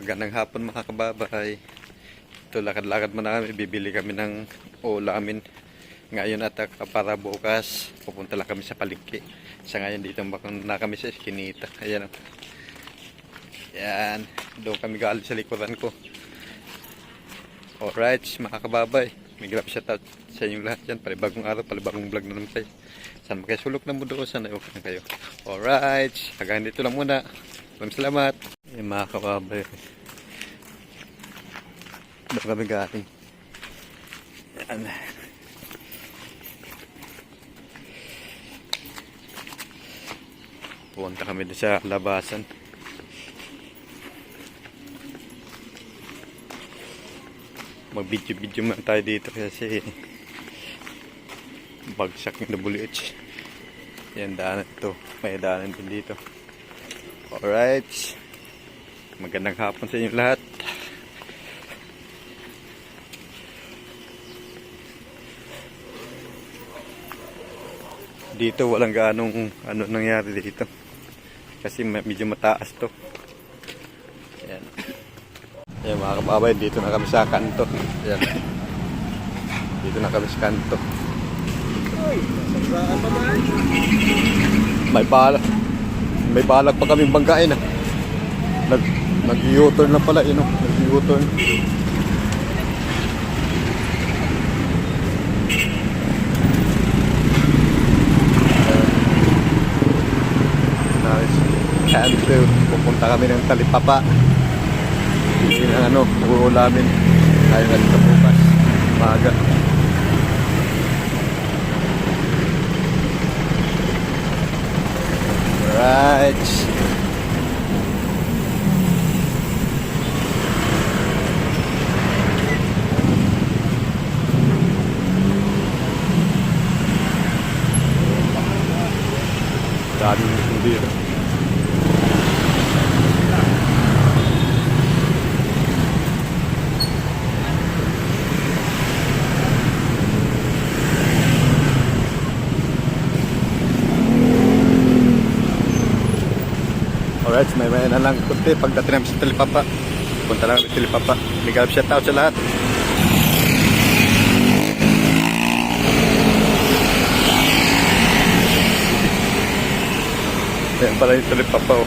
Magandang hapon mga kababay. Ito lakad-lakad muna kami. Bibili kami ng ulamin. Ngayon at uh, para bukas, pupunta lang kami sa palengke. Sa ngayon dito na kami sa Eskinita. Ayan o. Yan. Doon kami galing sa likuran ko. Alright, mga kababay. May grab shoutout sa inyong lahat yan. Palibagong araw, palibagong vlog na naman kayo. Saan kayo sulok ng mundo ko, sana okay na kayo. Alright, hanggang dito lang muna. Maraming salamat. Yung mga kababay. Doon kami galing. Yan. Pupunta kami sa labasan. Mag-video-video man tayo dito kasi bagsak yung WH. Yan daanan ito. May daanan din dito. Alright. Magandang hapon sa inyo lahat. Dito walang gaanong ano nangyari dito. Kasi me- medyo mataas to. Ayan. Ayan mga kababay, dito na kami sa kanto. Ayan. Dito na kami sa kanto. May balak. May balak pa kaming banggain ah. Nag nag-U-turn na pala, yun oh. Nag-U-turn. Nice. Kanto. Pupunta kami ng Talipapa. Hindi ng ano, uulamin. Tayo na dito bukas. Maga. Right. Daming mundo dito. Alright, may may na lang kunti pagdating namin sa Talipapa. Punta lang sa Talipapa. Big up shout out sa lahat. Ayan pala yung Talipapa oh.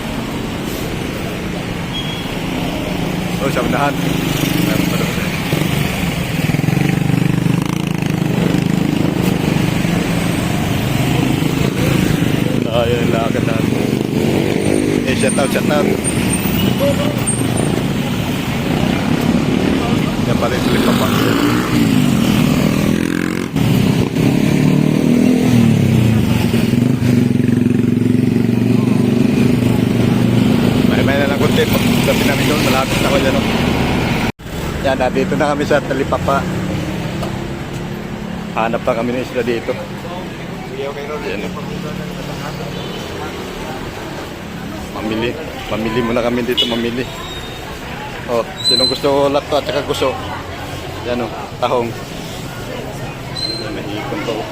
Oh, sa unahan. Ayan pala ulit. Ayan yung lakad natin. Eh, shout out, shout out. Yan pala yung Talipapa. May may na lang kunti. Pagdating namin doon, malapit na ako dyan. Oh. Yan, nandito na kami sa Talipapa. Hanap pa kami ng isla dito. Yan. Mamili. Mamili muna kami dito, mamili. Oh, sino gusto lapto at saka gusto? Yan oh, tahong. Nahihikon oh.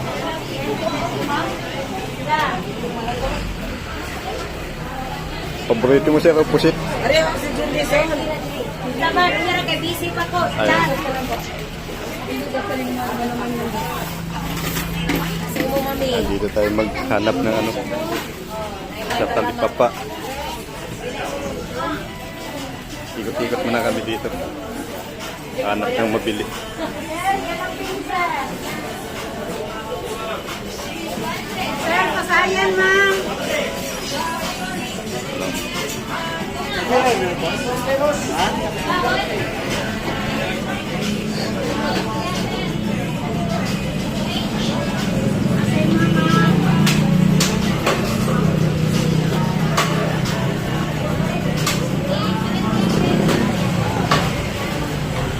Paborito mo siya, pusit. Pareho si Julie Son. Laban, umira kay busy pa ko. Ayun. Lahat. Sige mo, mami. Dito tayo maghanap ng ano sa talipapa. Ikot-ikot muna kami dito. Hanap ng mabili. Sir, pasayan, ma'am.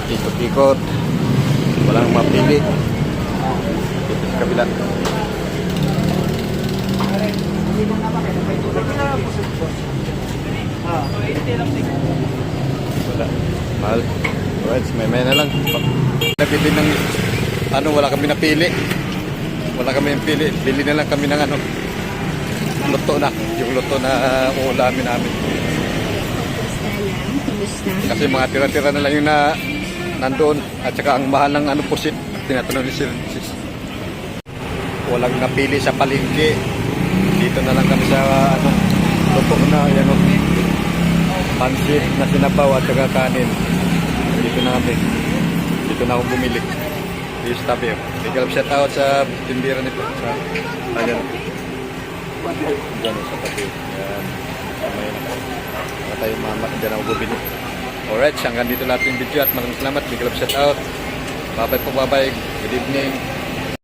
Ikot-ikot. Walang mapili. Dito sa kabila. Wala. Mahal. Alright, may may na lang. Nabili ng ano, wala kami napili. Wala kami yung pili. Bili na lang kami ng ano. luto na. Yung luto na uulamin namin. Kasi mga tira-tira na lang yung na nandoon. At saka ang mahal ng ano pusit. Tinatanong ni Sir Sis. Walang napili sa palengke. Dito na lang kami sa ano, luto na yan o. Pansit na sinabaw at saka kanin. Dito na kami. Dito na ako bumili. Sa tabi. Big love shout out sa tindira nito. Sa, ayan. Diyan sa tabi. Yan. Kamay na. Tayo mama. Diyan ako bumili. Alright, hanggang dito lahat yung video at maraming salamat. Big love shout out. Bye bye po, bye bye. Good evening.